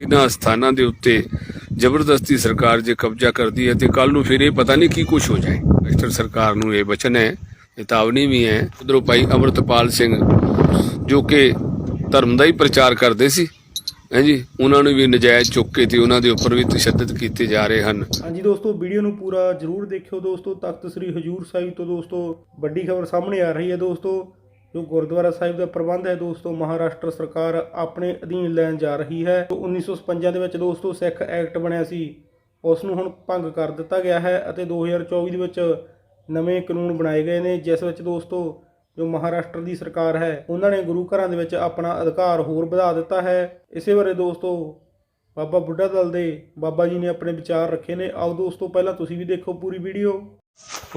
ਇਹਨਾਂ ਸਥਾਨਾਂ ਦੇ ਉੱਤੇ ਜ਼ਬਰਦਸਤੀ ਸਰਕਾਰ ਜੇ ਕਬਜ਼ਾ ਕਰਦੀ ਹੈ ਤੇ ਕੱਲ ਨੂੰ ਫਿਰ ਇਹ ਪਤਾ ਨਹੀਂ ਕੀ ਕੁਝ ਹੋ ਜਾਏ। ਮਾਸਟਰ ਸਰਕਾਰ ਨੂੰ ਇਹ ਬਚਨ ਹੈ, ਚੇਤਾਵਨੀ ਵੀ ਹੈ। ਉਧਰੋਂ ਭਾਈ ਅਮਰਤਪਾਲ ਸਿੰਘ ਜੋ ਕਿ ਧਰਮ ਦਾ ਹੀ ਪ੍ਰਚਾਰ ਕਰਦੇ ਸੀ, ਹੈ ਉਹਨਾਂ ਨੂੰ ਵੀ ਨਜਾਇਜ਼ ਚੁੱਕ ਕੇ ਤੇ ਉਹਨਾਂ ਦੇ ਉੱਪਰ ਵੀ ਤਸ਼ੱਦਦ ਕੀਤੇ ਜਾ ਰਹੇ ਹਨ। ਹਾਂਜੀ ਦੋਸਤੋ, ਵੀਡੀਓ ਨੂੰ ਪੂਰਾ ਜਰੂਰ ਦੇਖਿਓ ਦੋਸਤੋ। ਤਖਤ ਸ੍ਰੀ ਹਜੂਰ ਸਾਹਿਬ ਤੋਂ ਦੋਸਤੋ, ਵੱਡੀ ਖਬਰ ਸਾਹਮਣੇ ਆ ਰਹੀ ਹੈ ਦੋਸਤੋ। ਜੋ ਗੁਰਦੁਆਰਾ ਸਾਹਿਬ ਦਾ ਪ੍ਰਬੰਧ ਹੈ। ਦੋਸਤੋ, ਮਹਾਰਾਸ਼ਟਰ ਸਰਕਾਰ ਆਪਣੇ ਅਧੀਨ ਲੈਣ ਜਾ ਰਹੀ ਹੈ। ਜੋ 1957 ਦੇ ਵਿੱਚ ਦੋਸਤੋ ਸਿੱਖ ਐਕਟ ਬਣਿਆ ਸੀ, ਉਸ ਨੂੰ ਹੁਣ ਭੰਗ ਕਰ ਦਿੱਤਾ ਗਿਆ ਹੈ ਅਤੇ 2024 ਦੇ ਵਿੱਚ ਨਵੇਂ ਕਾਨੂੰਨ ਬਣਾਏ ਗਏ ਨੇ, ਜਿਸ ਵਿੱਚ ਦੋਸਤੋ ਜੋ ਮਹਾਰਾਸ਼ਟਰ ਦੀ ਸਰਕਾਰ ਹੈ, ਉਹਨਾਂ ਨੇ ਗੁਰੂ ਘਰਾਂ ਦੇ ਵਿੱਚ ਆਪਣਾ ਅਧਿਕਾਰ ਹੋਰ ਵਧਾ ਦਿੱਤਾ ਹੈ। ਇਸੇ ਬਾਰੇ ਦੋਸਤੋ ਬਾਬਾ ਬੁੱਢਾ ਦਲ ਦੇ ਬਾਬਾ ਜੀ ਨੇ ਆਪਣੇ ਵਿਚਾਰ ਰੱਖੇ ਨੇ। ਆਓ ਦੋਸਤੋ, ਪਹਿਲਾਂ ਤੁਸੀਂ ਵੀ ਦੇਖੋ ਪੂਰੀ ਵੀਡੀਓ।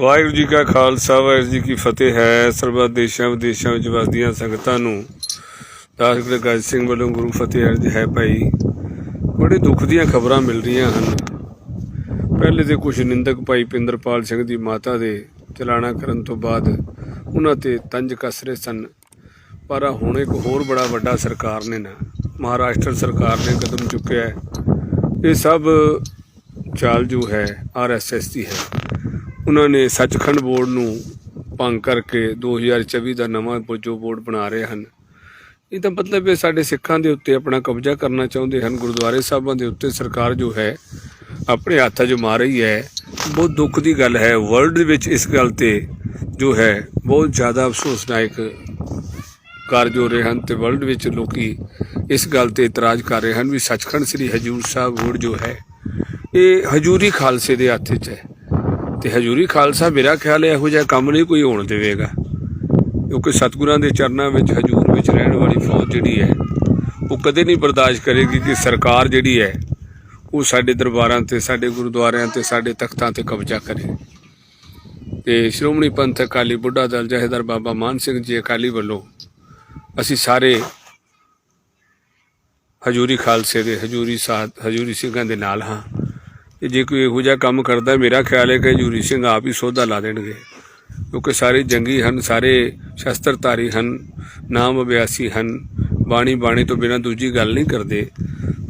ਵਾਹਿਗੁਰੂ ਜੀ ਕਾ ਖਾਲਸਾ, ਵਾਹਿਗੁਰੂ ਜੀ ਕੀ ਫਤਿਹ ਹੈ। ਸਰਬੱਤ ਦੇਸ਼ਾਂ ਵਿਦੇਸ਼ਾਂ ਵਿੱਚ ਵਸਦੀਆਂ ਸੰਗਤਾਂ ਨੂੰ ਦਾਸ ਗੁਰੂ ਗਜ ਸਿੰਘ ਵੱਲੋਂ ਗੁਰੂ ਫਤਿਹ ਅਰਜ ਹੈ ਭਾਈ। ਬੜੇ ਦੁੱਖ ਦੀਆਂ ਖਬਰਾਂ ਮਿਲ ਰਹੀਆਂ ਹਨ। ਪਹਿਲੇ ਤੇ ਕੁਝ ਨਿੰਦਕ ਭਾਈ ਪਿੰਦਰਪਾਲ ਸਿੰਘ ਦੀ ਮਾਤਾ ਦੇ ਚਲਾਣਾ ਕਰਨ ਤੋਂ ਬਾਅਦ ਉਹਨਾਂ ਤੇ ਤੰਜ ਕੱਸ ਰਹੇ ਸਨ। ਪਰ ਹੁਣ ਇੱਕ ਹੋਰ ਬੜਾ ਵੱਡਾ ਸਰਕਾਰ ਨੇ ਨਾ, ਮਹਾਰਾਸ਼ਟਰ ਸਰਕਾਰ ਨੇ ਕਦਮ ਚੁੱਕਿਆ ਹੈ। ਇਹ ਸਭ ਚਾਲ ਜੋ ਹੈ ਆਰਐਸਐਸ ਦੀ ਹੈ। ਉਹਨਾਂ ਨੇ ਸੱਚਖੰਡ ਬੋਰਡ ਨੂੰ ਭੰਗ ਕਰਕੇ 2024 ਦਾ ਨਵਾਂ ਜੋ ਬੋਰਡ ਬਣਾ ਰਹੇ ਹਨ, ਇਹ ਤਾਂ ਮਤਲਬ ਇਹ ਸਾਡੇ ਸਿੱਖਾਂ ਦੇ ਉੱਤੇ ਆਪਣਾ ਕਬਜ਼ਾ ਕਰਨਾ ਚਾਹੁੰਦੇ ਹਨ, ਗੁਰਦੁਆਰੇ ਸਾਹਿਬਾਂ ਦੇ ਉੱਤੇ ਸਰਕਾਰ ਜੋ ਹੈ, ਆਪਣੇ ਹੱਥਾਂ 'ਚ ਮਾਰ ਰਹੀ ਹੈ। ਬਹੁਤ ਦੁੱਖ ਦੀ ਗੱਲ ਹੈ ਵਰਲਡ ਵਿੱਚ ਇਸ ਗੱਲ ਤੇ ਜੋ ਹੈ, ਬਹੁਤ ਜ਼ਿਆਦਾ ਅਫਸੋਸਨਾਇਕ ਕਾਰਜ ਹੋ ਰਹੇ ਹਨ ਤੇ ਵਰਲਡ ਵਿੱਚ ਲੋਕੀ ਇਸ ਗੱਲ ਤੇ ਇਤਰਾਜ਼ ਕਰ ਰਹੇ ਹਨ ਵੀ ਸੱਚਖੰਡ ਸ੍ਰੀ ਹਜੂਰ ਸਾਹਿਬ ਬੋਰਡ ਜੋ ਹੈ, ਇਹ ਹਜੂਰੀ ਖਾਲਸੇ ਦੇ ਹੱਥ 'ਚ ਹੈ। ਤੇ ਹਜੂਰੀ ਖਾਲਸਾ, ਮੇਰਾ ਖਿਆਲ ਹੈ ਇਹੋ ਜਿਹਾ ਕੰਮ ਨਹੀਂ ਕੋਈ ਹੋਣ ਦੇਵੇਗਾ। ਕਿਉਂਕਿ ਸਤਿਗੁਰਾਂ ਦੇ ਚਰਨਾਂ ਵਿੱਚ, ਹਜੂਰ ਵਿੱਚ ਰਹਿਣ ਵਾਲੀ ਫੌਜ ਜਿਹੜੀ ਹੈ, ਉਹ ਕਦੇ ਨਹੀਂ ਬਰਦਾਸ਼ਤ ਕਰੇਗੀ ਕਿ ਸਰਕਾਰ ਜਿਹੜੀ ਹੈ, ਉਹ ਸਾਡੇ ਦਰਬਾਰਾਂ ਤੇ, ਸਾਡੇ ਗੁਰਦੁਆਰਿਆਂ ਤੇ, ਸਾਡੇ ਤਖਤਾਂ ਤੇ ਕਬਜ਼ਾ ਕਰੇ। ਤੇ ਸ਼੍ਰੋਮਣੀ ਪੰਥ ਅਕਾਲੀ ਬੁੱਢਾ ਦਲ, ਜਹੇਦਾਰ ਬਾਬਾ ਮਾਨ ਸਿੰਘ ਜੀ ਅਕਾਲੀ ਵੱਲੋਂ ਅਸੀਂ ਸਾਰੇ ਹਜੂਰੀ ਖਾਲਸੇ ਦੇ, ਹਜੂਰੀ ਸਾਧ ਹਜੂਰੀ ਸਿੰਘਾਂ ਦੇ ਨਾਲ ਹਾਂ। ਤੇ ਜੇ ਕੋਈ ਇਹੋ ਜਿਹਾ ਕੰਮ ਕਰਦਾ, ਮੇਰਾ ਖਿਆਲ ਹੈ ਕਿ ਹਜੂਰੀ ਸਿੰਘ ਆਪ ਹੀ ਸੋਧਾ ਲਾ ਦੇਣਗੇ। ਕਿਉਂਕਿ ਸਾਰੇ ਜੰਗੀ ਹਨ, ਸਾਰੇ ਸ਼ਸਤਰਧਾਰੀ ਹਨ, ਨਾਮ ਅਭਿਆਸੀ ਹਨ, ਬਾਣੀ ਬਾਣੀ ਤੋਂ ਬਿਨਾਂ ਦੂਜੀ ਗੱਲ ਨਹੀਂ ਕਰਦੇ।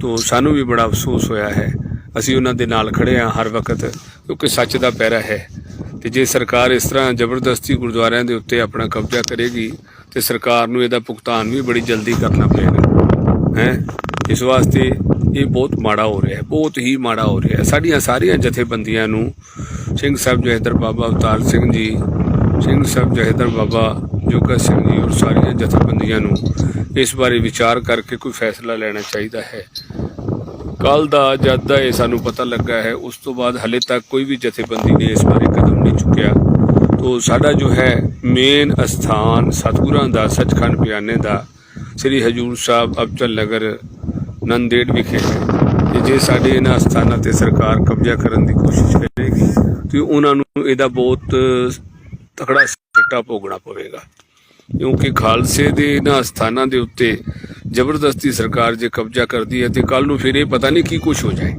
ਤੋਂ ਸਾਨੂੰ ਵੀ ਬੜਾ ਅਫਸੋਸ ਹੋਇਆ ਹੈ। ਅਸੀਂ ਉਹਨਾਂ ਦੇ ਨਾਲ ਖੜੇ ਹਾਂ ਹਰ ਵਕਤ, ਕਿਉਂਕਿ ਸੱਚ ਦਾ ਪਹਿਰਾ ਹੈ। ਤੇ ਜੇ ਸਰਕਾਰ ਇਸ ਤਰ੍ਹਾਂ ਜ਼ਬਰਦਸਤੀ ਗੁਰਦੁਆਰਿਆਂ ਦੇ ਉੱਤੇ ਆਪਣਾ ਕਬਜ਼ਾ ਕਰੇਗੀ, ਤੇ ਸਰਕਾਰ ਨੂੰ ਇਹਦਾ ਭੁਗਤਾਨ ਵੀ ਬੜੀ ਜਲਦੀ ਕਰਨਾ ਪਏਗਾ। ਹੈ? ਇਸ ਵਾਸਤੇ ਇਹ ਬਹੁਤ ਮਾੜਾ ਹੋ ਰਿਹਾ ਹੈ, ਬਹੁਤ ਹੀ ਮਾੜਾ ਹੋ ਰਿਹਾ ਹੈ। ਸਾਡੀਆਂ ਸਾਰੀਆਂ ਜਥੇਬੰਦੀਆਂ ਨੂੰ ਸਿੰਘ ਸਾਹਿਬ ਜਹਦਰ ਬਾਬਾ ਅਵਤਾਰ ਸਿੰਘ ਜੀ, ਸਿੰਘ ਸਾਹਿਬ ਜਹਦਰ ਬਾਬਾ ਜੋਗਾ ਸਿੰਘ ਜੀ ਔਰ ਸਾਰੀਆਂ ਜਥੇਬੰਦੀਆਂ ਨੂੰ ਇਸ ਬਾਰੇ ਵਿਚਾਰ ਕਰਕੇ ਕੋਈ ਫੈਸਲਾ ਲੈਣਾ ਚਾਹੀਦਾ ਹੈ। ਕੱਲ ਦਾ ਜਦ ਦਾ ਇਹ ਸਾਨੂੰ ਪਤਾ ਲੱਗਾ ਹੈ, ਉਸ ਤੋਂ ਬਾਅਦ ਹਲੇ ਤੱਕ ਕੋਈ ਵੀ ਜਥੇਬੰਦੀ ਨੇ ਇਸ ਬਾਰੇ ਕਦਮ ਨਹੀਂ ਚੁੱਕਿਆ। ਤੋ ਸਾਡਾ ਜੋ ਹੈ ਮੇਨ ਅਸਥਾਨ ਸਤਿਗੁਰਾਂ ਦਾ, ਸੱਚਖੰਡ ਬਿਆਨੇ ਦਾ, ਸ੍ਰੀ ਹਜੂਰ ਸਾਹਿਬ ਅਬਚਲ ਨਗਰ ਨੰਦੇੜ ਵਿਖੇ ਤੇ ਜੇ ਸਾਡੇ ਇਹਨਾਂ ਸਥਾਨਾਂ ਤੇ ਸਰਕਾਰ ਕਬਜ਼ਾ ਕਰਨ ਦੀ ਕੋਸ਼ਿਸ਼ ਕਰੇਗੀ, ਤੇ ਉਹਨਾਂ ਨੂੰ ਇਹਦਾ ਬਹੁਤ ਤਕੜਾ ਸਿੱਟਾ ਭੋਗਣਾ ਪਵੇਗਾ। ਕਿਉਂਕਿ ਖਾਲਸੇ ਦੇ ਇਹਨਾਂ ਸਥਾਨਾਂ ਦੇ ਉੱਤੇ ਜ਼ਬਰਦਸਤੀ ਸਰਕਾਰ ਜੇ ਕਬਜ਼ਾ ਕਰਦੀ ਹੈ, ਤੇ ਕੱਲ ਨੂੰ ਫਿਰ ਇਹ ਪਤਾ ਨਹੀਂ ਕੀ ਕੁਝ ਹੋ ਜਾਏ।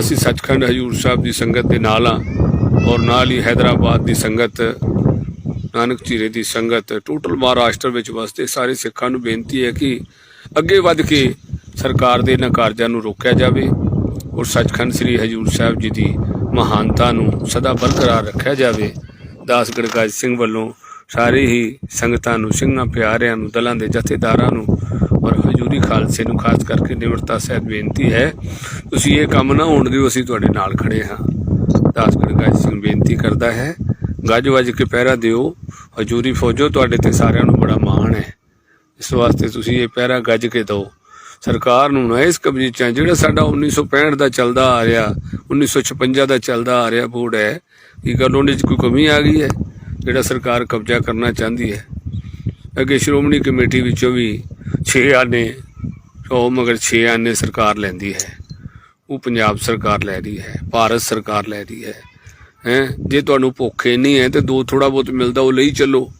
ਅਸੀਂ ਸੱਚਖੰਡ ਹਜੂਰ ਸਾਹਿਬ ਦੀ ਸੰਗਤ ਦੇ ਨਾਲ ਆ ਔਰ ਨਾਲ ਹੀ ਹైదరాబాద్ ਦੀ ਸੰਗਤ, ਨਾਨਕ ਚੀਰੇ ਦੀ ਸੰਗਤ, ਟੋਟਲ ਮਹਾਰਾਸ਼ਟਰ ਵਿੱਚ ਵਸਦੇ ਸਾਰੇ ਸਿੱਖਾਂ ਨੂੰ ਬੇਨਤੀ ਹੈ ਕਿ ਅੱਗੇ ਵੱਧ ਕੇ ਸਰਕਾਰ ਦੇ ਇਹਨਾਂ ਕਾਰਜਾਂ ਨੂੰ ਰੋਕਿਆ ਜਾਵੇ ਔਰ ਸੱਚਖੰਡ ਸ੍ਰੀ ਹਜੂਰ ਸਾਹਿਬ ਜੀ ਦੀ ਮਹਾਨਤਾ ਨੂੰ ਸਦਾ ਬਰਕਰਾਰ ਰੱਖਿਆ ਜਾਵੇ ਦਾਸ ਗੜਗਾਜ ਸਿੰਘ ਵੱਲੋਂ ਸਾਰੇ ਹੀ ਸੰਗਤਾਂ ਨੂੰ, ਸਿੰਘਾਂ, ਪਿਆਰਿਆਂ ਨੂੰ, ਦਲਾਂ ਦੇ ਜਥੇਦਾਰਾਂ ਨੂੰ ਔਰ ਹਜੂਰੀ ਖਾਲਸੇ ਨੂੰ ਖਾਸ ਕਰਕੇ ਨਿਮਰਤਾ ਸਹਿਤ ਬੇਨਤੀ ਹੈ, ਤੁਸੀਂ ਇਹ ਕੰਮ ਨਾ ਹੋਣ ਦਿਓ, ਅਸੀਂ ਤੁਹਾਡੇ ਨਾਲ ਖੜੇ ਹਾਂ। ਦਾਸ ਗੜਗਾਜ ਸਿੰਘ ਬੇਨਤੀ ਕਰਦਾ ਹੈ, ਗੱਜ ਵੱਜ ਕੇ ਪਹਿਰਾ ਦਿਓ, ਹਜੂਰੀ ਫੌਜੋ ਤੁਹਾਡੇ ਤੇ ਸਾਰਿਆਂ ਨੂੰ ਬੜਾ ਮਾਣ ਹੈ। ਇਸ ਵਾਸਤੇ ਤੁਸੀਂ ਇਹ ਪਹਿਰਾ ਗੱਜ ਕੇ ਦਿਓ। ਸਰਕਾਰ ਨੂੰ ਨਾ ਇਸ ਕਬਜ਼ੇ ਚ ਜਿਹੜਾ ਸਾਡਾ 1965 ਦਾ ਚੱਲਦਾ ਆ ਰਿਹਾ 1956 ਦਾ ਚੱਲਦਾ ਆ ਰਿਹਾ ਬੋਰਡ ਹੈ, ਕੀ ਗੱਲ ਉਹਦੇ ਚ ਕੋਈ ਕਮੀ ਆ ਗਈ ਹੈ? ਜਿਹੜਾ ਸਰਕਾਰ ਕਬਜ਼ਾ ਕਰਨਾ ਚਾਹੁੰਦੀ ਹੈ। ਅੱਗੇ ਸ਼੍ਰੋਮਣੀ ਕਮੇਟੀ ਵਿੱਚੋਂ ਵੀ 6 ਆਨੇ, ਉਹ ਮਗਰ 6 ਆਨੇ ਸਰਕਾਰ ਲੈਂਦੀ ਹੈ। ਉਹ ਪੰਜਾਬ ਸਰਕਾਰ ਲੈ ਰਹੀ ਹੈ, ਭਾਰਤ ਸਰਕਾਰ ਲੈ ਰਹੀ ਹੈ। ਹੈ? ਜੇ ਤੁਹਾਨੂੰ ਭੁੱਖੇ ਨਹੀਂ ਹੈ ਤੇ ਦੋ ਥੋੜਾ ਬਹੁਤ ਮਿਲਦਾ, ਉਹ ਲਈ ਚੱਲੋ।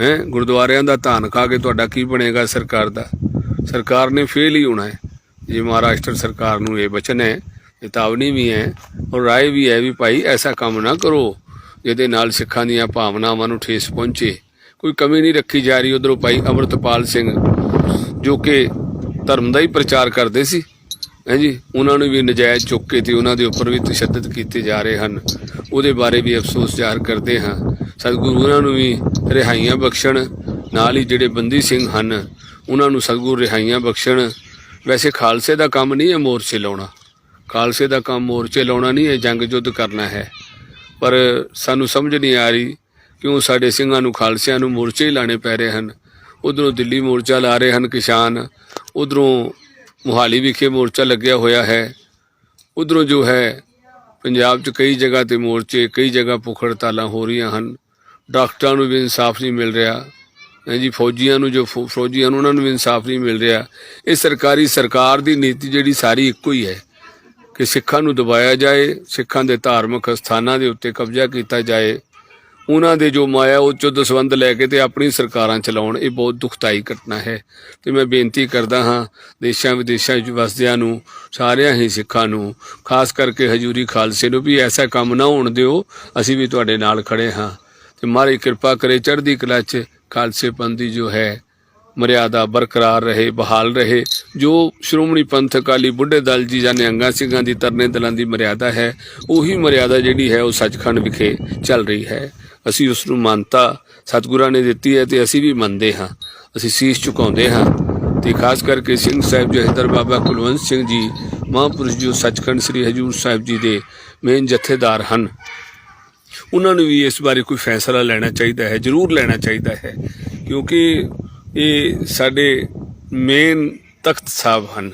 ਹੈ? ਗੁਰਦੁਆਰਿਆਂ ਦਾ ਧਾਨ ਖਾ ਕੇ ਤੁਹਾਡਾ ਕੀ ਬਣੇਗਾ ਸਰਕਾਰ ਦਾ? ਸਰਕਾਰ ਨੇ ਫੇਲ ਹੀ ਹੋਣਾ ਹੈ। ਜੇ ਮਹਾਰਾਸ਼ਟਰ ਸਰਕਾਰ ਨੂੰ ਇਹ ਬਚਨ ਹੈ, ਚੇਤਾਵਨੀ ਵੀ ਹੈ ਔਰ ਰਾਏ ਵੀ ਹੈ ਵੀ ਭਾਈ ਐਸਾ ਕੰਮ ਨਾ ਕਰੋ, ਜਿਹਦੇ ਨਾਲ ਸਿੱਖਾਂ ਦੀਆਂ ਭਾਵਨਾਵਾਂ ਨੂੰ ਠੇਸ ਪਹੁੰਚੇ। ਕੋਈ ਕਮੀ ਨਹੀਂ ਰੱਖੀ ਜਾ ਰਹੀ ਉਧਰੋਂ ਭਾਈ ਅਮਰਤਪਾਲ ਸਿੰਘ, ਜੋ ਕਿ ਧਰਮ ਦਾ ਹੀ ਪ੍ਰਚਾਰ ਕਰਦੇ ਸੀ। ਹੈ ਜੀ? ਉਹਨਾਂ ਨੂੰ ਵੀ ਨਜਾਇਜ਼ ਚੁੱਕ ਕੇ ਤੇ ਉਹਨਾਂ ਦੇ ਉੱਪਰ ਵੀ ਤਸ਼ੱਦਦ ਕੀਤੇ ਜਾ ਰਹੇ ਹਨ। ਉਹਦੇ ਬਾਰੇ ਵੀ ਅਫਸੋਸ ਜ਼ਾਹਰ ਕਰਦੇ ਹਾਂ। ਸਤਿਗੁਰੂ ਉਹਨਾਂ ਨੂੰ ਵੀ ਰਿਹਾਈਆਂ ਬਖਸ਼ਣ, ਨਾਲ ਹੀ ਜਿਹੜੇ ਬੰਦੀ ਸਿੰਘ ਹਨ, ਉਹਨਾਂ ਨੂੰ ਸਤਿਗੁਰੂ ਰਿਹਾਈਆਂ ਬਖਸ਼ਣ। ਵੈਸੇ ਖਾਲਸੇ ਦਾ ਕੰਮ ਨਹੀਂ ਹੈ ਮੋਰਚੇ ਲਾਉਣਾ। ਖਾਲਸੇ ਦਾ ਕੰਮ ਮੋਰਚੇ ਲਾਉਣਾ ਨਹੀਂ ਹੈ, ਜੰਗ ਜੁੱਧ ਕਰਨਾ ਹੈ। ਪਰ ਸਾਨੂੰ ਸਮਝ ਨਹੀਂ ਆ ਰਹੀ ਕਿਉਂ ਸਾਡੇ ਸਿੰਘਾਂ ਨੂੰ, ਖਾਲਸਿਆਂ ਨੂੰ ਮੋਰਚੇ ਹੀ ਲਾਣੇ ਪੈ ਰਹੇ ਹਨ। ਉਧਰੋਂ ਦਿੱਲੀ ਮੋਰਚਾ ਲਾ ਰਹੇ ਹਨ ਕਿਸਾਨ, ਉਧਰੋਂ ਮੁਹਾਲੀ ਵਿਖੇ ਮੋਰਚਾ ਲੱਗਿਆ ਹੋਇਆ ਹੈ। ਉਧਰੋਂ ਜੋ ਹੈ, ਪੰਜਾਬ 'ਚ ਕਈ ਜਗ੍ਹਾ ਤੇ ਮੋਰਚੇ, ਕਈ ਜਗ੍ਹਾ ਭੁੱਖ ਹੜਤਾਲਾਂ ਹੋ ਰਹੀਆਂ ਹਨ। ਡਾਕਟਰਾਂ ਨੂੰ ਵੀ ਇਨਸਾਫ ਨਹੀਂ ਮਿਲ ਰਿਹਾ। ਹੈ ਜੀ, ਫੌਜੀਆਂ ਨੂੰ ਜੋ ਫੌਜੀਆਂ ਨੂੰ ਉਹਨਾਂ ਨੂੰ ਵੀ ਇਨਸਾਫ ਨਹੀਂ ਮਿਲ ਰਿਹਾ। ਇਹ ਸਰਕਾਰੀ ਸਰਕਾਰ ਦੀ ਨੀਤੀ ਜਿਹੜੀ ਸਾਰੀ ਇੱਕੋ ਹੀ ਹੈ ਕਿ ਸਿੱਖਾਂ ਨੂੰ ਦਬਾਇਆ ਜਾਏ, ਸਿੱਖਾਂ ਦੇ ਧਾਰਮਿਕ ਸਥਾਨਾਂ ਦੇ ਉੱਤੇ ਕਬਜ਼ਾ ਕੀਤਾ ਜਾਏ। ਉਹਨਾਂ ਦੇ ਜੋ ਮਾਇਆ, ਉਹ ਚੋਂ ਦਸਵੰਦ ਲੈ ਕੇ ਤੇ ਆਪਣੀ ਸਰਕਾਰਾਂ ਚਲਾਉਣ, ਇਹ ਬਹੁਤ ਦੁਖਦਾਈ ਘਟਨਾ ਹੈ। ਤੇ ਮੈਂ ਬੇਨਤੀ ਕਰਦਾ ਹਾਂ, ਦੇਸ਼ਾਂ ਵਿਦੇਸ਼ਾਂ ਵਿੱਚ ਵਸਦਿਆਂ ਨੂੰ, ਸਾਰਿਆਂ ਹੀ ਸਿੱਖਾਂ ਨੂੰ, ਖਾਸ ਕਰਕੇ ਹਜੂਰੀ ਖਾਲਸੇ ਨੂੰ ਵੀ ਐਸਾ ਕੰਮ ਨਾ ਹੋਣ ਦਿਓ, ਅਸੀਂ ਵੀ ਤੁਹਾਡੇ ਨਾਲ ਖੜੇ ਹਾਂ। ਤੇ ਮਾਰੇ ਕਿਰਪਾ ਕਰੇ, ਚੜ੍ਹਦੀ ਕਲਾ 'ਚ ਖਾਲਸੇ ਪੰਥ ਦੀ ਜੋ ਹੈ, ਮਰਿਆਦਾ ਬਰਕਰਾਰ ਰਹੇ, ਬਹਾਲ ਰਹੇ। ਜੋ ਸ਼੍ਰੋਮਣੀ ਪੰਥ ਅਕਾਲੀ ਬੁੱਢੇ ਦਲ ਜੀ ਜਾਂ ਨਿਹੰਗਾਂ ਸਿੰਘਾਂ ਦੀ ਤਰਨੇ ਦਲਾਂ ਦੀ ਮਰਿਆਦਾ ਹੈ, ਉਹੀ ਮਰਿਆਦਾ ਜਿਹੜੀ ਹੈ, ਉਹ ਸੱਚਖੰਡ ਵਿਖੇ ਚੱਲ ਰਹੀ ਹੈ। ਅਸੀਂ ਉਸ ਨੂੰ ਮਾਨਤਾ ਸਤਿਗੁਰਾਂ ਨੇ ਦਿੱਤੀ ਹੈ ਤੇ ਅਸੀਂ ਵੀ ਮੰਨਦੇ ਹਾਂ। ਅਸੀਂ ਸੀਸ ਝੁਕਾਉਂਦੇ ਹਾਂ ਤੇ ਖਾਸ ਕਰਕੇ ਸਿੰਘ ਸਾਹਿਬ ਜਹਦਰ ਬਾਬਾ ਕੁਲਵੰਤ ਸਿੰਘ ਜੀ, ਮਹਾਂਪੁਰਸ਼ ਜੋ ਸੱਚਖੰਡ ਸ੍ਰੀ ਹਜੂਰ ਸਾਹਿਬ ਜੀ ਦੇ ਮੇਨ ਜਥੇਦਾਰ ਹਨ ਉਹਨਾਂ ਨੂੰ ਵੀ ਇਸ ਬਾਰੇ ਕੋਈ ਫੈਸਲਾ ਲੈਣਾ ਚਾਹੀਦਾ ਹੈ, ਜ਼ਰੂਰ ਲੈਣਾ ਚਾਹੀਦਾ ਹੈ, ਕਿਉਂਕਿ ਇਹ ਸਾਡੇ ਮੇਨ ਤਖਤ ਸਾਹਿਬ ਹਨ।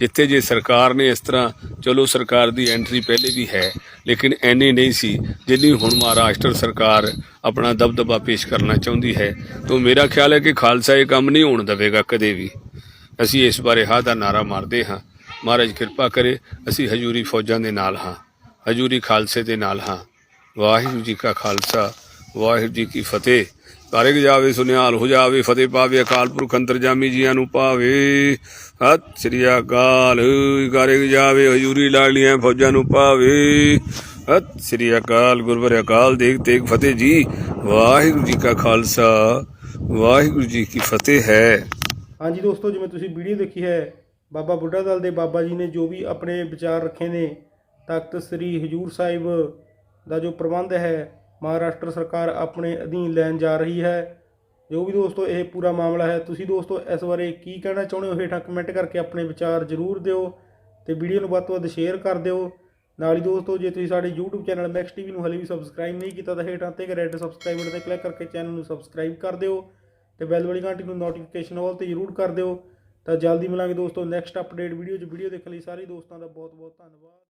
ਜਿੱਥੇ ਜੇ ਸਰਕਾਰ ਨੇ ਇਸ ਤਰ੍ਹਾਂ, ਚਲੋ ਸਰਕਾਰ ਦੀ ਐਂਟਰੀ ਪਹਿਲੇ ਵੀ ਹੈ, ਲੇਕਿਨ ਐਨੀ ਨਹੀਂ ਸੀ ਜਿੰਨੀ ਹੁਣ ਮਹਾਰਾਸ਼ਟਰ ਸਰਕਾਰ ਆਪਣਾ ਦਬਦਬਾ ਪੇਸ਼ ਕਰਨਾ ਚਾਹੁੰਦੀ ਹੈ। ਤਾਂ ਮੇਰਾ ਖਿਆਲ ਹੈ ਕਿ ਖਾਲਸਾ ਇਹ ਕੰਮ ਨਹੀਂ ਹੋਣ ਦੇਵੇਗਾ ਕਦੇ ਵੀ। ਅਸੀਂ ਇਸ ਬਾਰੇ ਹਾਂ ਦਾ ਨਾਰਾ ਮਾਰਦੇ ਹਾਂ। ਮਹਾਰਾਜ ਕਿਰਪਾ ਕਰੇ, ਅਸੀਂ ਹਜੂਰੀ ਫੌਜਾਂ ਦੇ ਨਾਲ ਹਾਂ, ਹਜੂਰੀ ਖਾਲਸੇ ਦੇ ਨਾਲ ਹਾਂ। ਵਾਹਿਗੁਰੂ ਜੀ ਕਾ ਖਾਲਸਾ, ਵਾਹਿਗੁਰੂ ਜੀ ਕੀ ਫਤਿਹ। ਕਾਰਜ ਜਾਵੇ ਸੁਨਿਹਾਲ ਹੋ ਜਾਵੇ, ਫਤਿਹ ਪਾਵੇ, ਅਕਾਲ ਪੁਰਖ ਅੰਤਰਜਾਮੀ ਜੀਆਂ ਨੂੰ ਪਾਵੇ। ਸਤਿ ਸ੍ਰੀ ਅਕਾਲ ਕਾਰਜ ਜਾਵੇ, ਹਜੂਰੀ ਲਾਲੀਆਂ ਫੌਜਾਂ ਨੂੰ ਪਾਵੇ। ਸਤਿ ਸ੍ਰੀ ਅਕਾਲ ਗੁਰਬਰ ਅਕਾਲ ਦੇਖ ਤੇਗ ਫਤਿਹ ਜੀ। ਵਾਹਿਗੁਰੂ ਜੀ ਕਾ ਖਾਲਸਾ, ਵਾਹਿਗੁਰੂ ਜੀ ਕੀ ਫਤਿਹ ਹੈ। ਹਾਂਜੀ ਦੋਸਤੋ, ਜਿਵੇਂ ਤੁਸੀਂ ਵੀਡੀਓ ਦੇਖੀ ਹੈ, ਬਾਬਾ ਬੁੱਢਾ ਦਲ ਦੇ ਬਾਬਾ ਜੀ ਨੇ ਜੋ ਵੀ ਆਪਣੇ ਵਿਚਾਰ ਰੱਖੇ ਨੇ, ਤਖਤ ਸ੍ਰੀ ਹਜੂਰ ਸਾਹਿਬ ਦਾ ਜੋ ਪ੍ਰਬੰਧ ਹੈ, ਮਹਾਰਾਸ਼ਟਰ ਸਰਕਾਰ ਆਪਣੇ ਅਧੀਨ ਲੈਣ ਜਾ ਰਹੀ ਹੈ। ਜੋ ਵੀ ਦੋਸਤੋ, ਇਹ ਪੂਰਾ ਮਾਮਲਾ ਹੈ। ਤੁਸੀਂ ਦੋਸਤੋ, ਇਸ ਬਾਰੇ ਕੀ ਕਹਿਣਾ ਚਾਹੁੰਦੇ ਹੋ? ਹੇਠਾਂ ਕਮੈਂਟ ਕਰਕੇ ਆਪਣੇ ਵਿਚਾਰ ਜ਼ਰੂਰ ਦਿਓ ਤੇ ਵੀਡੀਓ ਨੂੰ ਵੱਧ ਤੋਂ ਵੱਧ ਸ਼ੇਅਰ ਕਰ ਦਿਓ। ਨਾਲ ਹੀ ਦੋਸਤੋ, ਜੇ ਤੁਸੀਂ ਸਾਡੇ YouTube ਚੈਨਲ ਮੈਕਸ ਟੀਵੀ ਨੂੰ ਹਲੇ ਵੀ ਸਬਸਕ੍ਰਾਈਬ ਨਹੀਂ ਕੀਤਾ ਤਾਂ ਹੇਠਾਂ ਤੇ ਇੱਕ ਰੈੱਡ ਸਬਸਕ੍ਰਾਈਬ ਬਟਨ ਤੇ ਕਲਿੱਕ ਕਰਕੇ ਚੈਨਲ ਨੂੰ ਸਬਸਕ੍ਰਾਈਬ ਕਰ ਦਿਓ ਤੇ ਬੈਲ ਵਾਲੀ ਘੰਟੀ ਨੂੰ ਨੋਟੀਫਿਕੇਸ਼ਨ ਆਲ ਤੇ ਜ਼ਰੂਰ ਕਰ ਦਿਓ। ਤਾਂ ਜਲਦੀ ਮਿਲਾਂਗੇ ਦੋਸਤੋ ਨੈਕਸਟ ਅਪਡੇਟ ਵੀਡੀਓ 'ਚ। ਵੀਡੀਓ ਦੇਖਣ ਲਈ ਸਾਰੇ ਦੋਸਤਾਂ ਦਾ ਬਹੁਤ ਬਹੁਤ ਧੰਨਵਾਦ।